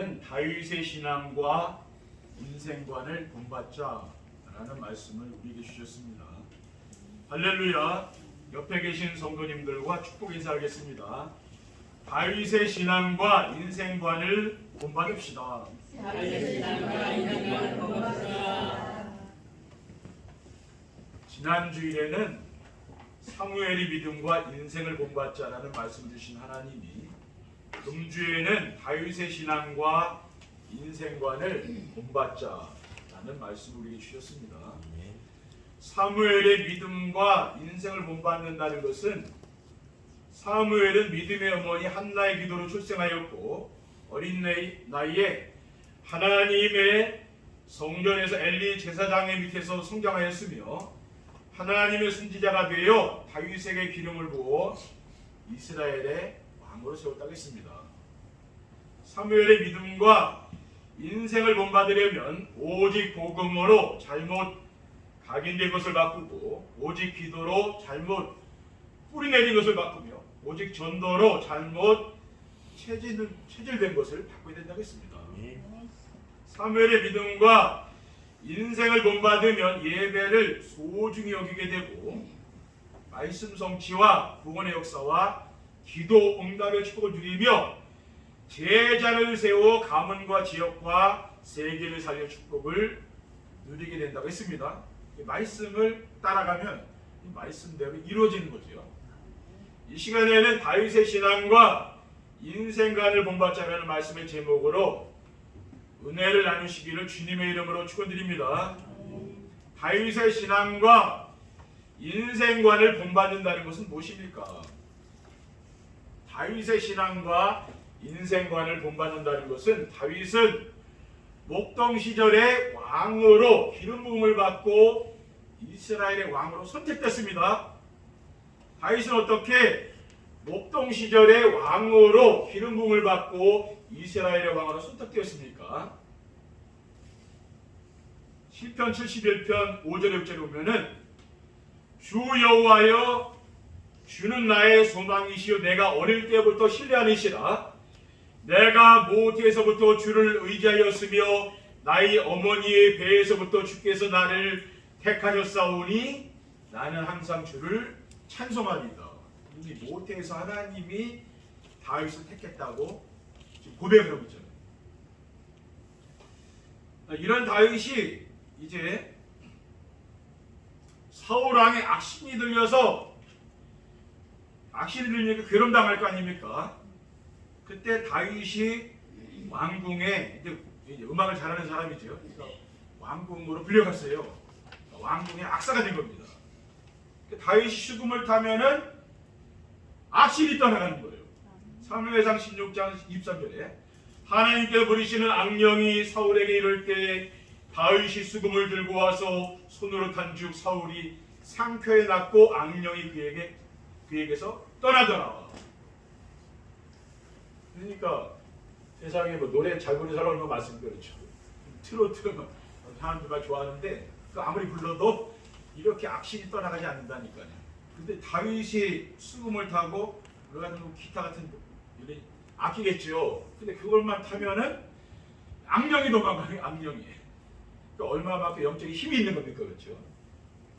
3회에는 다윗의 신앙과 인생관을 본받자라는 말씀을 우리에게 주셨습니다. 할렐루야. 옆에 계신 성도님들과 축복 인사하겠습니다. 다윗의 신앙과 인생관을 본받읍시다. 지난 주일에는 사무엘이 믿음과 인생을 본받자라는 말씀 주신 하나님이 금주에는 다윗의 신앙과 인생관을 본받자라는 말씀을 우리에게 주셨습니다. 사무엘의 믿음과 인생을 본받는다는 것은 사무엘은 믿음의 어머니 한나의 기도로 출생하였고 어린 나이- 나이에 하나님의 성전에서 엘리 제사장의 밑에서 성장하였으며 하나님의 선지자가 되어 다윗에게 기름을 부어 이스라엘의 왕으로 세웠다고 했습니다. 사무엘의 믿음과 인생을 본받으려면 오직 복음으로 잘못 각인된 것을 바꾸고 오직 기도로 잘못 뿌리내린 것을 바꾸며 오직 전도로 잘못 체질, 체질된 것을 바꿔야 된다고 했습니다. 사무엘의 믿음과 인생을 본받으면 예배를 소중히 여기게 되고 말씀 성취와 구원의 역사와 기도 응답의 축복을 누리며 제자를 세워 가문과 지역과 세계를 살려 축복을 누리게 된다고 했습니다. 이 말씀을 따라가면 이 말씀대로 이루어지는 거죠. 이 시간에는 다윗의 신앙과 인생관을 본받자라는 말씀의 제목으로 은혜를 나누시기를 주님의 이름으로 축원드립니다. 다윗의 신앙과 인생관을 본받는다는 것은 무엇입니까? 다윗의 신앙과 인생관을 본받는다는 것은 다윗은 목동 시절에 왕으로 기름 부음을 받고 이스라엘의 왕으로 선택됐습니다. 다윗은 어떻게 목동 시절에 왕으로 기름 부음을 받고 이스라엘의 왕으로 선택되었습니까? 시편 71편 5절에 6절에 보면은 주 여호와여 주는 나의 소망이시요 내가 어릴 때부터 신뢰하는시라 내가 모태에서부터 주를 의지하였으며 나의 어머니의 배에서부터 주께서 나를 택하셨사오니 나는 항상 주를 찬송하리다. 이 모태에서 하나님이 다윗을 택했다고 고백을 하고 있잖아요. 이런 다윗이 이제 사울 왕의 악신이 들려서 악신이 들리니까 괴롭 당할 거 아닙니까? 그때 다윗이 왕궁에 이제 음악을 잘하는 사람이죠. 왕궁으로 불려갔어요. 왕궁의 악사가 된 겁니다. 그 다윗이 수금을 타면은 악신이 떠나가는 거예요. 사무엘상 16장 23절에 하나님께서 부리시는 악령이 사울에게 이를 때 다윗이 수금을 들고 와서 손으로 탄죽 사울이 상쾌에 났고 악령이 그에게 그에게서 떠나더라. 그러니까 세상에 뭐 노래 잘 부르는 사람 얼마나 많습니까 그렇죠. 트로트 막 사람들만 좋아하는데 그 아무리 불러도 이렇게 악신이 떠나가지 않는다니까요. 근데 다윗이 수금을 타고 그러가지고 뭐 기타 같은 악기겠죠. 근데 그걸만 타면은 악령이 도망가요. 악령이. 그러니까 얼마만큼 영적인 힘이 있는 겁니까 그렇죠.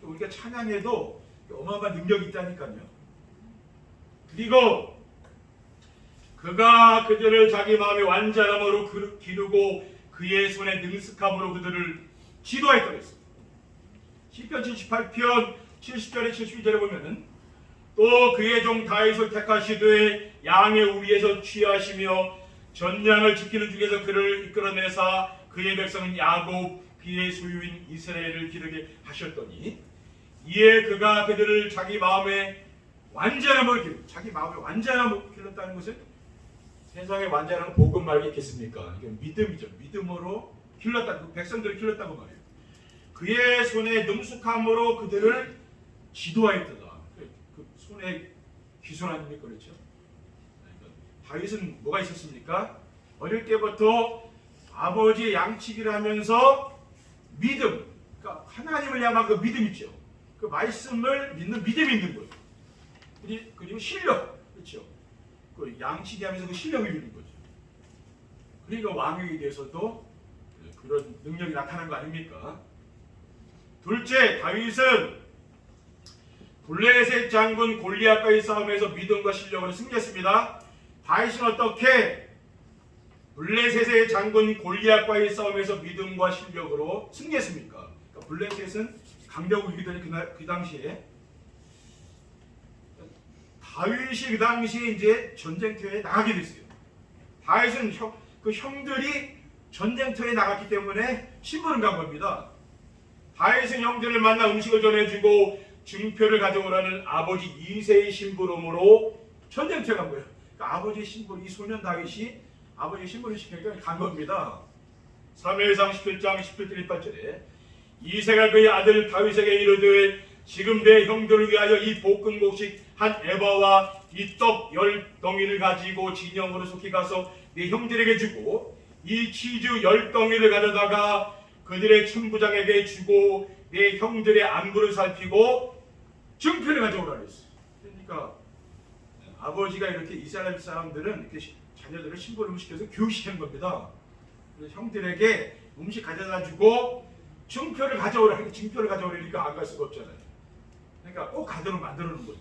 또 우리가 찬양해도 어마어마한 능력이 있다니까요. 그리고 그가 그들을 자기 마음의 완전함으로 그- 기르고 그의 손에 능숙함으로 그들을 지도하였다고 했습니다. 시편 78편 70절에 72절에 보면은 또 그의 종 다윗을 택하시되 양의 우리에서 취하시며 전량을 지키는 중에서 그를 이끌어내사 그의 백성은 야곱 그의 소유인 이스라엘을 기르게 하셨더니 이에 그가 그들을 자기 마음에 완전함을 길 자기 마음에 완전함을 길렀다는 것은 세상의 완전한 복음 말이 있겠습니까? 이게 믿음이죠. 믿음으로 길렀다. 그 백성들을 길렀다고 말이에요. 그의 손에 능숙함으로 그들을 지도하였다. 그, 그 손에 기술 아닙니까? 그렇죠? 그러니까 다윗은 뭐가 있었습니까? 어릴 때부터 아버지의 양치기를 하면서 믿음, 그러니까 하나님을 향한 그 믿음 있죠. 그 말씀을 믿는 믿음이 있는 거예요. 그리- 그리고 실력, 그렇죠? 그 양치기 하면서 그 실력을 이루는 거죠. 그러니까 왕에게 대해서도 그런 능력이 나타난 거 아닙니까? 둘째, 다윗은 블레셋 장군 골리앗과의 싸움에서 믿음과 실력으로 승리했습니다. 다윗은 어떻게 블레셋의 장군 골리앗과의 싸움에서 믿음과 실력으로 승리했습니까? 그러니까 블레셋은 강대국이더니 그날 그 당시에 다윗이 그 당시에 이제 전쟁터에 나가게 됐어요. 다윗은 형, 그 형들이 전쟁터에 나갔기 때문에 심부름 간 겁니다. 다윗은 형들을 만나 음식을 전해주고 증표를 가져오라는 아버지 이세의 심부름으로 전쟁터에 간 거예요. 그러니까 아버지의 심부름, 이 소년 다윗이 아버지의 심부름 시키니까 간 겁니다. 3회상 17장 17절 18절에 이세가 그의 아들 다윗에게 이르되 지금 내 형들을 위하여 이 볶음곡식 한 에바와 이 떡 열 덩이를 가지고 진영으로 속히 가서 내 형들에게 주고 이 치즈 열 덩이를 가져다가 그들의 천부장에게 주고 내 형들의 안부를 살피고 증표를 가져오라 그랬어. 그러니까 아버지가 이렇게 이스라엘 사람들은 이렇게 시- 자녀들을 심부름 시켜서 교육시키는 겁니다. 형들에게 음식 가져다 주고 증표를 가져오라 증표를 가져오려니까 안 갈 수가 없잖아요. 그러니까 꼭 가도록 만들어 놓은 거죠.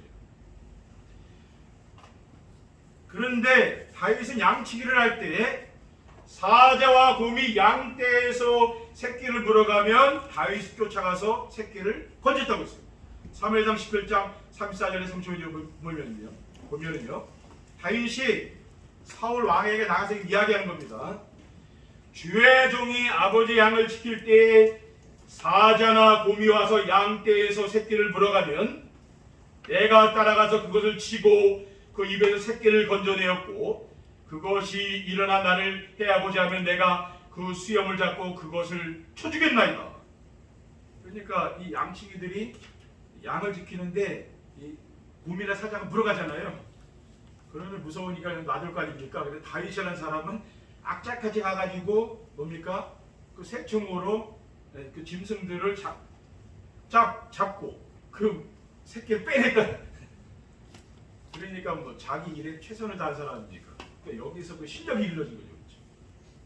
그런데 다윗은 양치기를 할때 사자와 곰이 양떼에서 새끼를 물어가면 다윗이 쫓아가서 새끼를 건졌다고 했어요. 3회장 11장 34절에 35절에 보면요. 보면은요. 다윗이 사울 왕에게 나가서 이야기하는 겁니다. 주의 종이 아버지 양을 지킬 때 사자나 곰이 와서 양떼에서 새끼를 물어가면 내가 따라가서 그것을 치고 그 입에서 새끼를 건져내었고 그것이 일어나 나를 해하고자 하면 내가 그 수염을 잡고 그것을 쳐주겠나이다. 그러니까 이 양치기들이 양을 지키는데 이 곰이나 사자가 물어가잖아요. 그러면 무서우니까 놔둘 거 아닙니까? 근데 다윗이라는 사람은 악착같이 가가지고 뭡니까? 그 새총으로 네, 그 짐승들을 잡, 잡, 잡고 그 새끼를 빼냈다. 그러니까 뭐 자기 일에 최선을 다한 사람입니까? 그러니까 여기서 그 실력이 길러진 거죠. 그렇죠?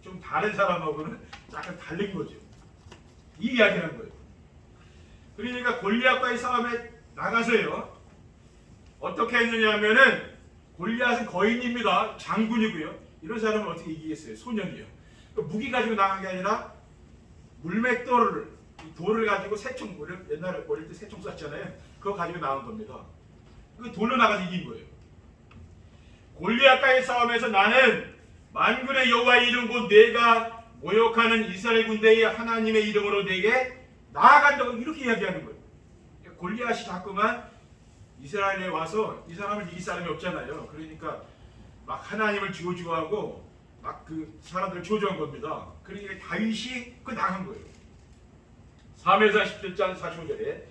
좀 다른 사람하고는 약간 다른 거죠. 이 이야기라는 거예요. 그러니까 골리앗과의 싸움에 나가서요. 어떻게 했느냐면은 골리앗은 거인입니다. 장군이고요. 이런 사람은 어떻게 이기겠어요? 소년이요. 그 무기 가지고 나간 게 아니라 물맷돌을 이 돌을 가지고 새총 우리 옛날에 어릴 때 새총 쐈잖아요. 그거 가지고 나온 겁니다. 그 돌로 나가서 이긴 거예요. 골리앗과의 싸움에서 나는 만군의 여호와의 이름 곧 내가 모욕하는 이스라엘 군대의 하나님의 이름으로 내게 나아간다고 이렇게 이야기하는 거예요. 골리앗이 자꾸만 이스라엘에 와서 이 사람을 이길 사람이 없잖아요. 그러니까 막 하나님을 지고지고하고 막 그 사람들을 조조한 겁니다. 그러니까 다윗이 그 나간 거예요. 3회사 17장 45절에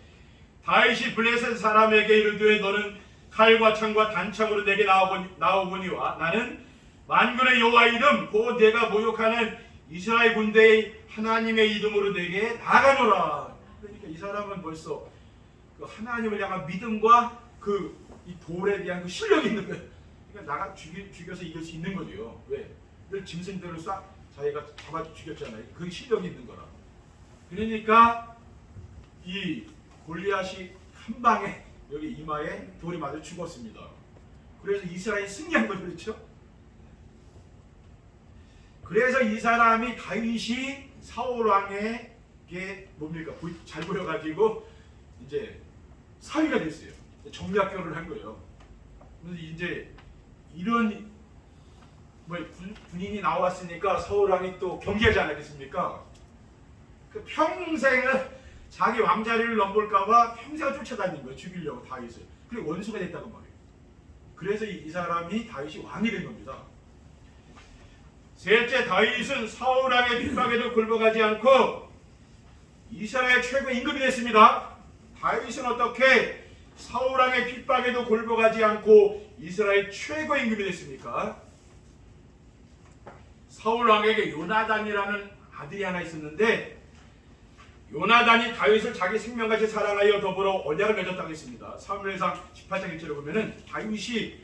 다윗이 블레셋 사람에게 이르되 너는 칼과 창과 단창으로 내게 나오보니, 나오보니와 나는 만군의 여호와 이름 곧 내가 모욕하는 이스라엘 군대의 하나님의 이름으로 내게 나가노라. 그러니까 이 사람은 벌써 그 하나님을 향한 믿음과 그 이 돌에 대한 그 실력이 있는 거예요. 그러니까 나가 죽이, 죽여서 이길 수 있는 거죠. 왜? 늘 짐승들을 쏴 자기가 잡아 죽였잖아요. 그 실력이 있는 거라. 그러니까 이 골리앗이 한 방에 여기 이마에 돌이 맞아 죽었습니다. 그래서 이스라엘이 승리한 거죠, 그렇죠? 그래서 이 사람이 다윗이 사울 왕에게 뭡니까 보- 잘 보여가지고 이제 사위가 됐어요. 정략 결혼을 한 거예요. 그래서 이제 이런 뭐 군, 군인이 나왔으니까 사울 왕이 또 경계하지 않았겠습니까? 그 평생을 자기 왕자리를 넘볼까봐 평생을 쫓아다닌 거예요. 죽이려고 다윗을. 그리고 원수가 됐다고 말이에요. 그래서 이, 이 사람이 다윗이 왕이 된 겁니다. 셋째 다윗은 사울 왕의 핍박에도 굴복하지 않고 이스라엘 최고 임금이 됐습니다. 다윗은 어떻게 사울 왕의 핍박에도 굴복하지 않고 이스라엘 최고 임금이 됐습니까? 사울 왕에게 요나단이라는 아들이 하나 있었는데 요나단이 다윗을 자기 생명같이 사랑하여 더불어 언약을 맺었다고 했습니다. 사무엘상 18장 1절에 보면은 다윗이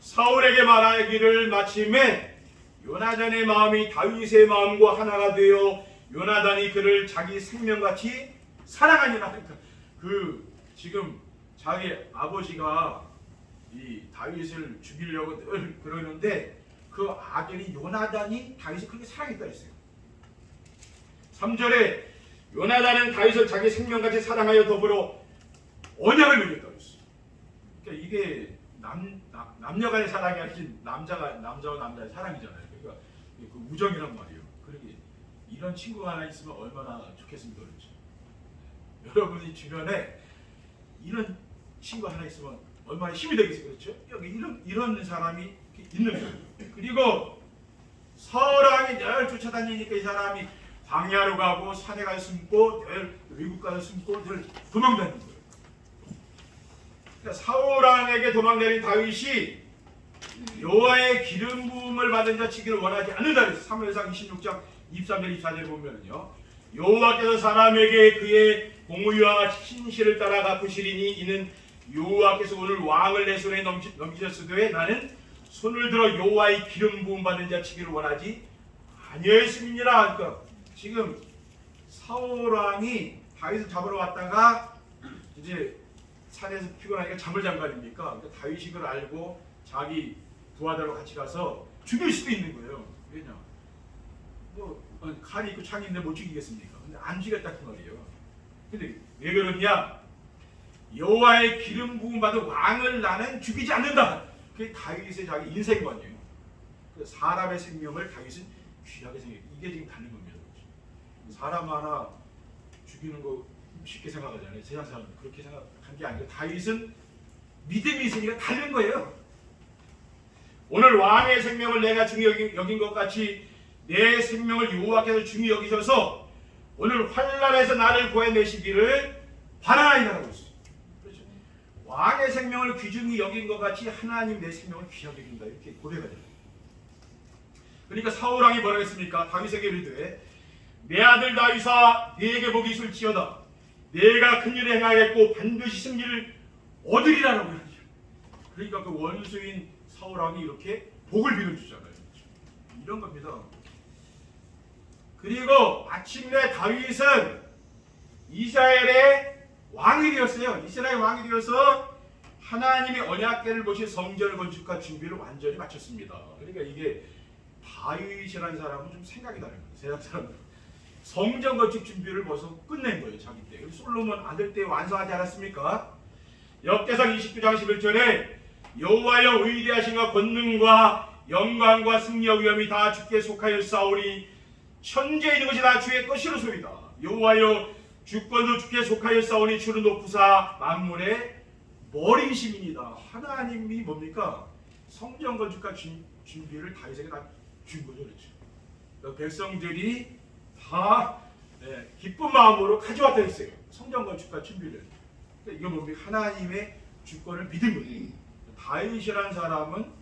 사울에게 말하기를 마침에 요나단의 마음이 다윗의 마음과 하나가 되어 요나단이 그를 자기 생명같이 사랑하니라 그 지금 자기 아버지가 이 다윗을 죽이려고 늘 그러는데 그 아들이 요나단이 다윗을 그렇게 사랑했다 했어요. 3절에 요나단은 다윗을 자기 생명같이 사랑하여 더불어 언약을 맺었다고 했어요. 그러니까 이게 남, 남 남녀간의 사랑이 아니라 남자가 남자와 남자의 사랑이잖아요. 그러니까 그 우정이란 말이에요. 그러게 이런 친구가 하나 있으면 얼마나 좋겠습니까, 그렇죠? 여러분이 주변에 이런 친구 하나 있으면 얼마나 힘이 되겠어요, 그렇죠? 여기 이런 이런 사람이 있는. 그리고 사람이 늘 쫓아다니니까 이 사람이 광야로 가고 산에 가서 숨고 늘 외국 가서 숨고 늘 도망다니는 거예요. 그러니까 사울 왕에게 도망다닌 다윗이 여호와의 기름 부음을 받은 자 치기를 원하지 않는다 그래서 사무엘상 26장 23절 24절 보면요 여호와께서 사람에게 그의 공의와 신실을 따라 갚으시리니 이는 여호와께서 오늘 왕을 내 손에 넘기, 넘기셨으되 나는 손을 들어 여호와의 기름 부음 받은 자 치기를 원하지 아니었습니다 그러니까 지금 사울 왕이 다윗을 잡으러 왔다가 이제 산에서 피곤하니까 잠을 아닙니까? 그러니까 다윗이 그걸 알고 자기 부하들과 같이 가서 죽일 수도 있는 거예요. 왜냐? 뭐 어, 칼이 있고 창이 있는데 못 죽이겠습니까? 근데 안 죽였다 그 말이에요. 근데 왜 그러냐? 여호와의 기름 부음 받은 왕을 나는 죽이지 않는다. 그게 다윗의 자기 인생관이에요. 그 사람의 생명을 다윗은 귀하게 생각. 이게 지금 달린 겁니다. 사람 하나 죽이는 거 쉽게 생각하잖아요. 세상 사람은 그렇게 생각한 게 아니고 다윗은 믿음이 있으니까 다른 거예요. 오늘 왕의 생명을 내가 중히 여긴, 여긴 것 같이 내 생명을 여호와께서 중히 여기셔서 오늘 환란에서 나를 구해내시기를 바라나이다라고 했어요. 왕의 생명을 귀중히 여긴 것 같이 하나님 내 생명을 귀하게 여긴다 이렇게 고백을 해요. 그러니까 사울 왕이 뭐라 했습니까? 다윗에게 이르되 내 아들 다윗아 네게 복이 있을지어다 내가 큰 일을 행하겠고 반드시 승리를 얻으리라라고 하죠. 그러니까 그 원수인 사울 왕이 이렇게 복을 빌어 주잖아요. 이런 겁니다. 그리고 마침내 다윗은 이스라엘의 왕이 되었어요. 이스라엘 왕이 되어서 하나님의 언약궤를 모신 성전을 건축할 준비를 완전히 마쳤습니다. 그러니까 이게 다윗이라는 사람은 좀 생각이 다른 거예요. 세상 사람들. 성전 건축 준비를 벌써 끝낸 거예요. 자기 때. 솔로몬 아들 때 완성하지 않았습니까? 역대상 29장 11절에 여호와여 위대하신과 권능과 영광과 승리와 위엄이 다 주께 속하여 싸우니 천지에 있는 것이 다 주의 것이로소이다. 여호와여 주권도 주께 속하여 싸우니 주는 높으사 만물의 머리심이니다. 하나님이 뭡니까? 성전 건축과 준, 준비를 다윗에게 다준 거죠, 그렇죠? 그러니까 백성들이 다 네, 기쁜 마음으로 가져왔다 했어요. 성전 건축과 준비를. 그러니까 이거 뭡니까? 하나님의 주권을 믿은 거예요. 다윗이라는 사람은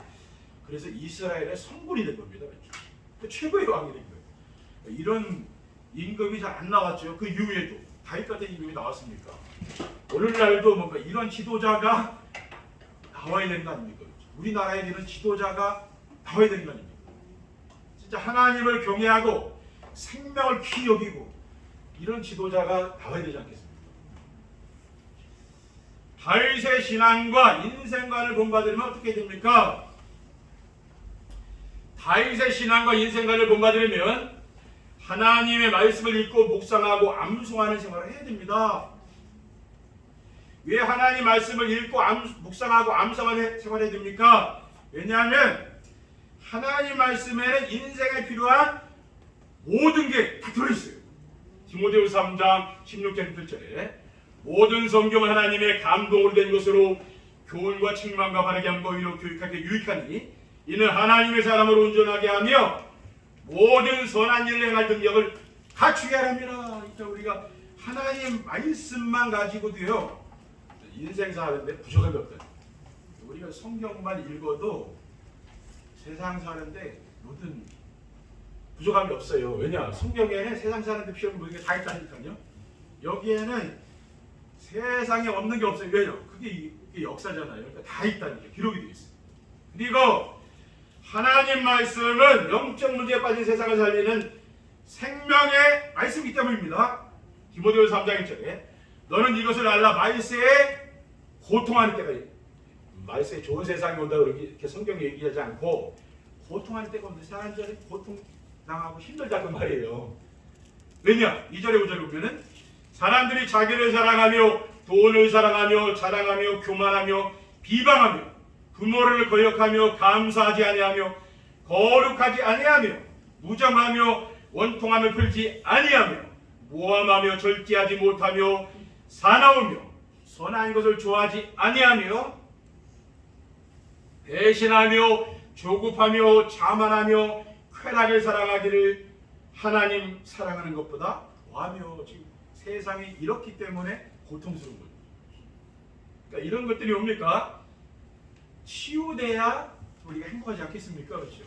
그래서 이스라엘의 성군이 된 겁니다. 그렇죠? 그 최고의 왕이 된 거예요. 이런 임금이 잘 안 나왔죠. 그 이후에도 다윗 같은 임금이 나왔습니까? 오늘날도 뭔가 이런 지도자가 나와야 되는 거 아닙니까? 우리나라에 이런 지도자가 나와야 되는 거 아닙니까? 진짜 하나님을 경외하고 생명을 귀히 여기고 이런 지도자가 나와야 되지 않겠습니까? 다윗의 신앙과 인생관을 본받으려면 어떻게 됩니까? 다윗의 신앙과 인생관을 본받으려면 하나님의 말씀을 읽고 묵상하고 암송하는 생활을 해야 됩니다. 왜 하나님 말씀을 읽고 암, 묵상하고 암송하는 생활을 해야 됩니까? 왜냐하면 하나님 말씀에는 인생에 필요한 모든 게 다 들어있어요. 디모데후서 3장 16절 1절에 모든 성경은 하나님의 감동으로 된 것으로 교훈과 책망과 바르게 함과 의로 교육하게 유익하니 이는 하나님의 사람을 온전하게 하며 모든 선한 일을 행할 능력을 갖추게 하랍니다. 그러니까 우리가 하나님 말씀만 가지고도요 인생 사는데 부족함이 없다. 우리가 성경만 읽어도 세상 사는데 모든 부족함이 없어요. 왜냐? 성경에는 세상 사는데 필요한 모든 게 다 있다니까요. 여기에는 세상에 없는 게 없어요. 왜요? 그게, 이- 그게 역사잖아요. 그러니까 다 있다니까 기록이 되어 있어요. 그리고 하나님 말씀은 영적 문제에 빠진 세상을 살리는 생명의 말씀이기 때문입니다. 디모데후서 3장 1절에 너는 이것을 알라 말세에 고통하는 때가. 말세에 좋은 세상이 온다 이렇게 성경이 얘기하지 않고 고통하는 때가 온다. 사람들이 고통 당하고 힘들다는 말이에요. 왜냐? 2절에 5절에 보면은 사람들이 자기를 사랑하며 돈을 사랑하며 자랑하며 교만하며 비방하며 부모를 거역하며 감사하지 아니하며 거룩하지 아니하며 무정하며 원통함을 풀지 아니하며 모함하며 절제하지 못하며 사나우며 선한 것을 좋아하지 아니하며 배신하며 조급하며 자만하며 쾌락을 사랑하기를 하나님 사랑하는 것보다 더하며 지금 세상이 이렇기 때문에 고통스러운 거예요. 그러니까 이런 것들이 옵니까? 치유돼야 우리가 행복하지 않겠습니까? 그렇죠?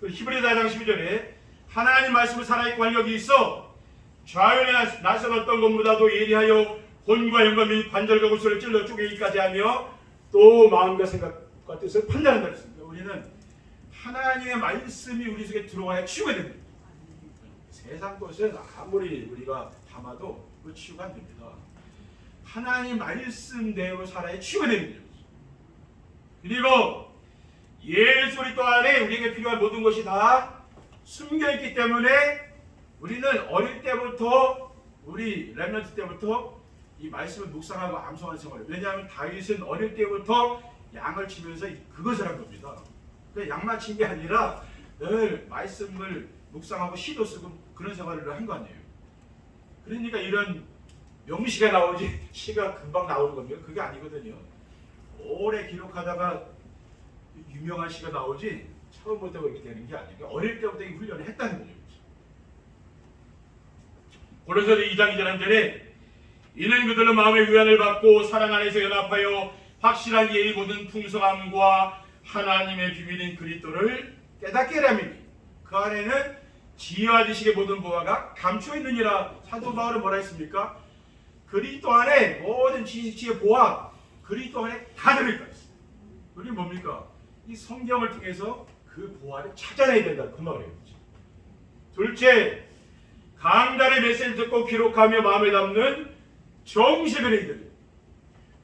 그 히브리서 4장 12절에 하나님 말씀을 살아있고 활력이 있어 좌연에 어떤 것보다도 예리하여 혼과 영과 및 관절과 구슬을 찔러 쪼개기까지 하며 또 마음과 생각과 뜻을 판단한다 그랬습니다. 우리는 하나님의 말씀이 우리 속에 들어와야 치유가 됩니다. 세상 것은 아무리 우리가 담아도 그 치유가 안 됩니다. 하나님 말씀대로 살아야 치유가 됩니다. 그리고 예수 그리스도 안에 우리에게 필요한 모든 것이 다 숨겨 있기 때문에 우리는 어릴 때부터 우리 렘넌트 때부터 이 말씀을 묵상하고 암송하는 생활을 왜냐하면 다윗은 어릴 때부터 양을 치면서 그것을 한 겁니다. 그 양만 친 게 아니라 늘 말씀을 묵상하고 시도 쓰고 그런 생활을 한 거 아니에요. 그러니까 이런 명시가 나오지 시가 금방 나오는 겁니다. 그게 아니거든요. 오래 기록하다가 유명한 시가 나오지 처음부터 그렇게 되는 게 아니에요. 어릴 때부터 이 훈련을 했다는 거죠. 고린도서 2장 2절 한 절에 이는 그들은 마음의 위안을 받고 사랑 안에서 연합하여 확실한 예의 모든 풍성함과 하나님의 비밀인 그리스도를 깨닫게 하라니 그 안에는 지혜와 지식의 모든 보화가 감추어 있느니라 사도 바울은 뭐라 했습니까? 그리스도 안에 모든 지식, 지혜, 보화 그리스도 안에 다 들어있다. 그게 뭡니까? 이 성경을 통해서 그 보화를 찾아내야 된다 그 말이에요. 둘째, 강단의 메시지를 듣고 기록하며 마음에 담는 정시베레이들.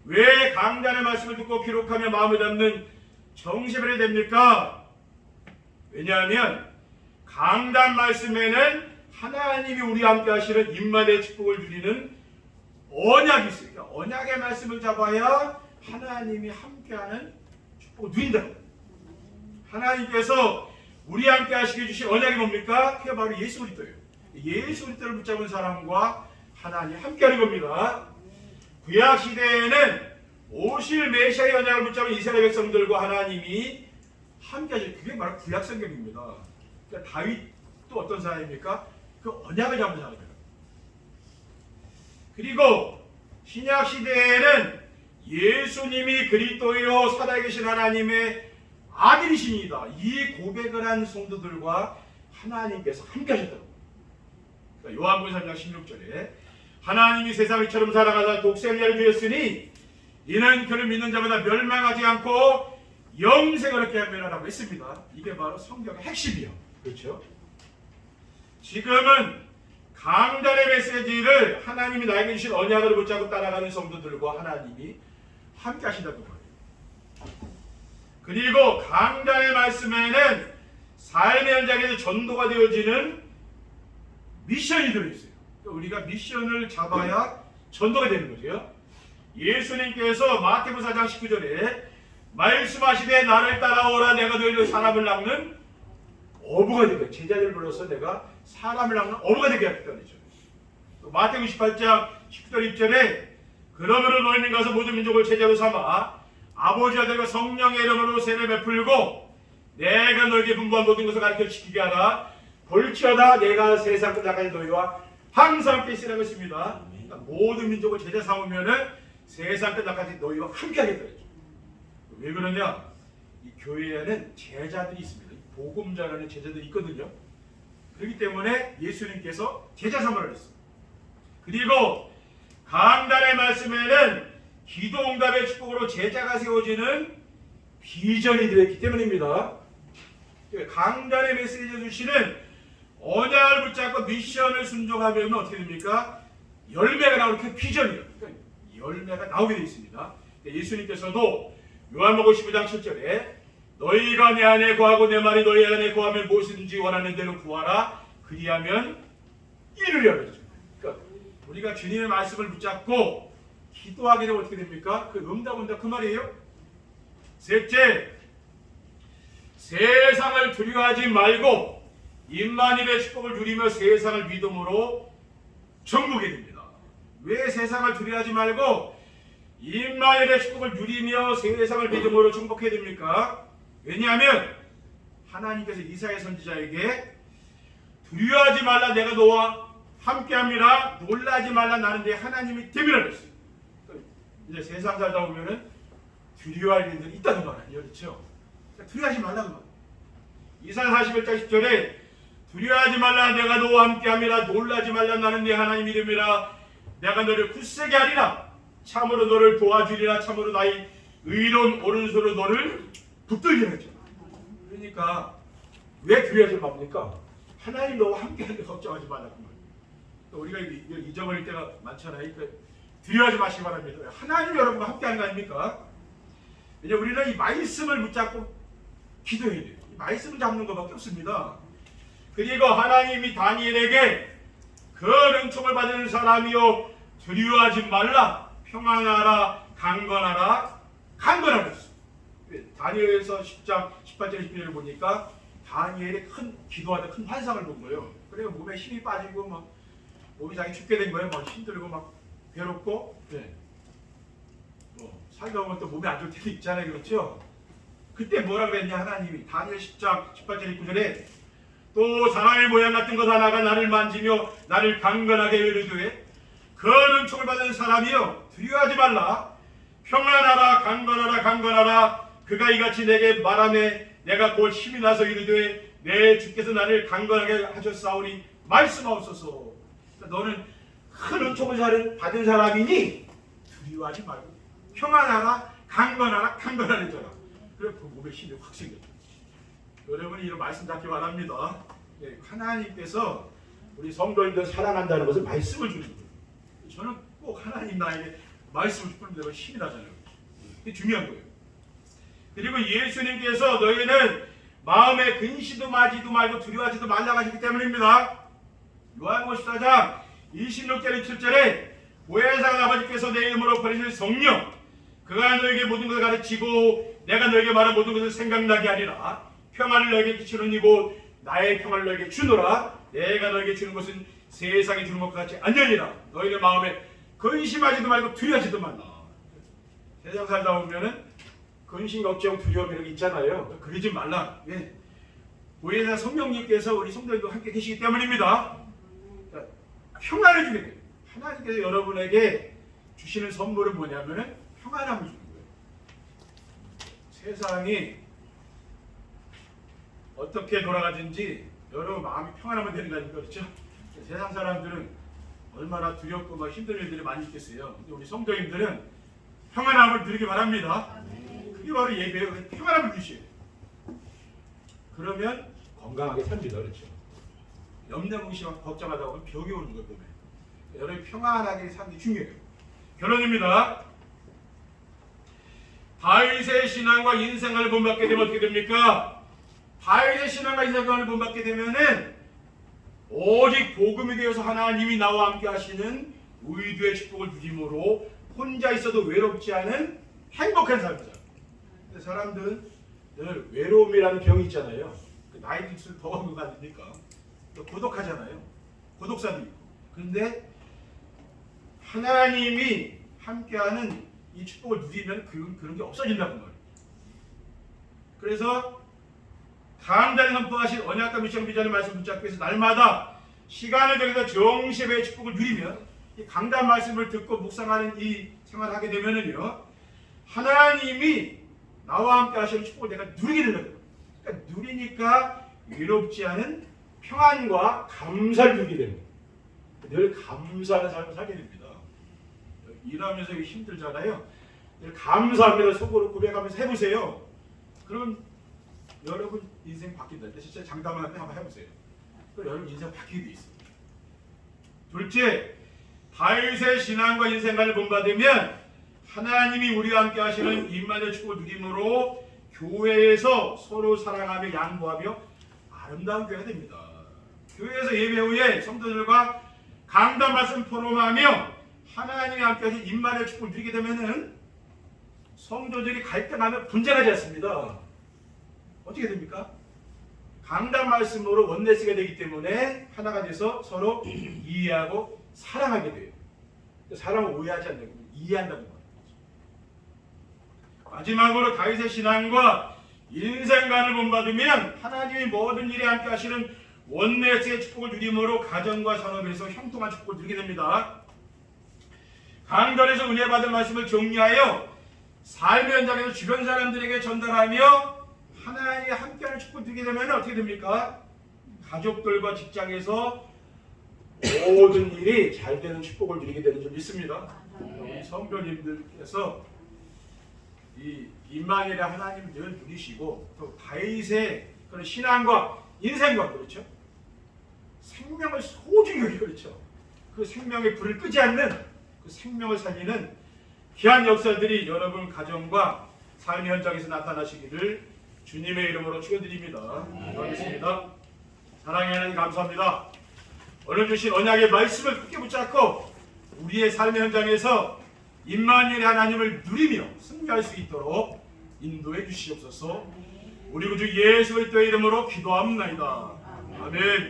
왜 강단의 말씀을 듣고 기록하며 마음에 담는 정시베레이 됩니까? 왜냐하면 강단 말씀에는 하나님이 우리와 함께 하시는 임만의 축복을 누리는 언약이 있으니까 언약의 말씀을 잡아야 하나님이 함께하는 축복을 누린다. 하나님께서 우리와 함께 하시게 주신 언약이 뭡니까? 그게 바로 예수 그리스도예요. 예수 그리스도를 붙잡은 사람과 하나님 함께하는 겁니다. 구약 시대에는 오실 메시아의 언약을 붙잡은 이스라엘 백성들과 하나님이 함께하실 그게 바로 구약 성경입니다. 그러니까 다윗도 어떤 사람입니까? 그 언약을 잡은 사람입니다. 그리고 신약 시대에는 예수님이 그리스도요 살아계신 하나님의 아들이십니다. 이 고백을 한 성도들과 하나님께서 함께 하셨다고. 그러니까 요한복음 3장 16절에 하나님이 세상을 처럼 사랑하사 독생자를 주었으니 이는 그를 믿는 자마다 멸망하지 않고 영생을 얻게 하며라고 했습니다. 이게 바로 성경의 핵심이요. 그렇죠? 지금은 강단의 메시지를 하나님이 나에게 주신 언약을 붙잡고 따라가는 성도들과 하나님이 함께 하신다고 말해요. 그리고 강단의 말씀에는 삶의 현장에서 전도가 되어지는 미션이 들어있어요. 그러니까 우리가 미션을 잡아야 전도가 되는 거죠. 예수님께서 마태복 4장 19절에 말씀하시되 나를 따라오라 내가 너희를 사람을 낚는 어부가 되게 제자들을 불러서 내가 사람을 낚는 어부가 되게 하겠다 그러죠. 또 마태복 28장 19절 2절에 그러므로 너희는 가서 모든 민족을 제자로 삼아 아버지 아들과 성령의 이름으로 세례 베풀고 내가 너에게 분부한 모든 것을 가르쳐 지키게 하라 볼지어다 내가 세상 끝날까지 너희와 항상 함께 있으라고 했습니다. 그러니까 모든 민족을 제자 삼으면은 세상 끝날까지 너희와 함께 하겠다. 왜 그러냐? 이 교회에는 제자들이 있습니다. 전하는 제자들이 있거든요. 그렇기 때문에 예수님께서 제자 삼으라 했어요. 그리고 강단의 말씀에는 기도 응답의 축복으로 제자가 세워지는 비전이 들어있기 때문입니다. 강단의 메시지 주시는 언약을 붙잡고 미션을 순종하면 어떻게 됩니까? 열매가 나오는 그 비전이에요. 그러니까 열매가 나오게 되어 있습니다. 예수님께서도 요한복음 15장 7절에 너희가 내 안에 거하고 내 말이 너희 안에 거하면 무엇이든지 원하는 대로 구하라 그리하면 그랬죠. 그러니까 우리가 주님의 말씀을 붙잡고 기도하게 되면 어떻게 됩니까? 그 응답 온다 그 말이에요. 셋째, 세상을 두려워하지 말고 임마누엘의 축복을 누리며 세상을 믿음으로 정복이 됩니다. 왜 세상을 두려워하지 말고 임마누엘의 축복을 누리며 세상을 믿음으로 정복해야 됩니까? 왜냐하면 하나님께서 이사야 선지자에게 두려워하지 말라 내가 너와 함께합니다. 놀라지 말라 나는 내 하나님이 됨이라 그랬어요. 이제 세상 살다 보면은 두려워할 일들이 있다는 말 아니에요, 그렇죠? 그러니까 두려워하지 말라는 말. 이사야 41장 10절에 두려워하지 말라 내가 너와 함께함이라 놀라지 말라 나는 네 하나님이 됨이라 내가 너를 굳세게 하리라 참으로 너를 도와주리라 참으로 나의 의로운 오른손으로 너를 붙들게 하죠. 그러니까 왜 두려워하지 맙니까? 하나님 너와 함께하는데 걱정하지 말라고 말. 우리가 잊어버릴 때가 많잖아요. 그러니까 두려워하지 마시기 바랍니다. 하나님 여러분과 함께하는 거 아닙니까? 이제 우리는 이 말씀을 붙잡고 기도해야 돼요. 이 말씀을 잡는 것밖에 없습니다. 그리고 하나님이 다니엘에게 그 은총을 받은 사람이요 두려워하지 말라 평안하라 강건하라 강건하라 그랬어. 다 니엘에서 10장 18절 19절을 보니까 다니엘이 큰 기도하다 큰 환상을 본 거예요. 그래서 몸에 힘이 빠지고 막 몸이 자기 죽게 된 거예요. 막 힘들고 막 괴롭고 네. 뭐 살다 보면 또 몸이 안 좋을 때도 있잖아요. 그렇죠? 그때 뭐라 그랬냐 하나님이 다니엘 10장 18절 19절에 또 사람의 모양 같은 것 하나가 나를 만지며 나를 강건하게 이르되 그 은총을 받은 사람이여 두려워하지 말라 평안하라 강건하라 강건하라 그가 이같이 내게 말하매 내가 곧 힘이 나서 이르되 내 주께서 나를 강건하게 하셨사오니 말씀하옵소서 너는 큰 은총을 받은 사람이니 두려워하지 말고 평안하라 강건하라 했잖아 그래 그 몸에 힘이 확 생겼다 여러분이 이런 말씀 잡기 바랍니다. 네, 하나님께서 우리 성도님들 사랑한다는 것은 말씀을 주는 거예요. 저는 꼭 하나님 나에게 말씀을 주는 내가 힘이 나잖아요. 이게 중요한 거예요. 그리고 예수님께서 너희는 마음에 근시도 마지도 말고 두려워하지도 말라고 하시기 때문입니다. 요한복음 14장 26절 7절에 보혜상 아버지께서 내 이름으로 버리실 성령 그가 너에게 모든 것을 가르치고 내가 너에게 말한 모든 것을 생각나게 하리라. 평안을 너에게 끼치는 이고 나의 평안을 너에게 주노라. 내가 너에게 주는 것은 세상이 주는 것과 같이 아니니라. 너희는 마음에 근심하지도 말고 두려워하지도 말라. 세상 살다 보면은 근심 걱정 두려움 이런 게 있잖아요 그러지 말라 예. 우리는 성령님께서 우리 성도님과 함께 계시기 때문입니다 평안을 주게 돼요 하나님께서 여러분에게 주시는 선물은 뭐냐면은 평안함을 주는 거예요 세상이 어떻게 돌아가든지 여러분 마음이 평안하면 되는 거 아닙니까? 그렇죠? 세상 사람들은 얼마나 두렵고 막 힘든 일들이 많이 있겠어요. 근데 우리 성도님들은 평안함을 누리기 바랍니다. 그게 바로 예배예요. 평안함을 돼요. 그러면 건강하게 삽니다. 그렇죠? 염려무시하고 걱정하다 보면 병이 오는 거예요. 몸에. 여러분 평안하게 사는 게 중요해요. 결론입니다. 다윗의 신앙과 인생을 본받게 되면 어떻게 됩니까? 다윗의 신앙과 인생관을 본받게 되면은 오직 복음이 되어서 하나님이 나와 함께 하시는 의도의 축복을 누림으로 혼자 있어도 외롭지 않은 행복한 삶이죠. 근데 사람들은 늘 외로움이라는 병이 있잖아요. 그 나이 들수록 더 그거 아닙니까? 또 고독하잖아요. 고독사도 있고. 근데 하나님이 함께하는 이 축복을 누리면 그, 그런 게 없어진다는 거예요. 그래서 간단히 선포하신 언약과 미션 비전의 말씀 붙잡기 위해서 날마다 시간을 정해서 정시의 축복을 누리면 이 강단 말씀을 듣고 묵상하는 이 생활을 하게 되면은요 하나님이 나와 함께 하시는 축복을 내가 누리게 된다. 그러니까 누리니까 외롭지 않은 평안과 감사를 누리게 됩니다. 늘 감사하는 삶을 살게 됩니다. 일하면서 힘들잖아요. 늘 감사합니다. 속으로 고백하면서 해보세요. 그러면 여러분 인생 바뀐다. 진짜 장담을 한번 해보세요. 그럼 여러분 인생 바뀌게 돼 있습니다. 둘째, 다윗의 신앙과 인생관을 본받으면 하나님이 우리와 함께 하시는 임만의 축복을 누림으로 교회에서 서로 사랑하며 양보하며 아름다운 교회가 됩니다. 교회에서 예배 후에 성도들과 강단 말씀 포럼하며 하나님이 함께 하신 임만의 축복을 누리게 되면은 성도들이 갈등하며 분쟁하지 않습니다. 어떻게 됩니까? 강단 말씀으로 원내스가 되기 때문에 하나가 돼서 서로 이해하고 사랑하게 돼요. 사람을 오해하지 않는 거예요. 이해한다는 거예요. 마지막으로 다윗의 신앙과 인생관을 본받으면 하나님이 모든 일에 함께 하시는 원내스의 축복을 누림으로 가정과 산업에서 형통한 축복을 누리게 됩니다. 강단에서 은혜 받은 말씀을 정리하여 삶의 현장에서 주변 사람들에게 전달하며 하나님이 함께하는 축복을 누리게 되면 어떻게 됩니까? 가족들과 직장에서 모든 일이 잘 되는 축복을 누리게 되는 줄 믿습니다. 우리 성도님들께서 이 임마누엘의 하나님 늘 누리시고 또 다윗의 그런 신앙과 인생과 그렇죠. 생명을 소중히 여기 그렇죠. 그 생명의 불을 끄지 않는 그 생명을 살리는 귀한 역사들이 여러분 가정과 삶의 현장에서 나타나시기를 주님의 이름으로 축원드립니다. 기도하겠습니다. 사랑의 하나님 감사합니다. 오늘 주신 언약의 말씀을 굳게 붙잡고 우리의 삶의 현장에서 임마누엘의 하나님을 누리며 승리할 수 있도록 인도해 주시옵소서. 우리 구주 예수 그리스도의 이름으로 기도합니다. 아멘.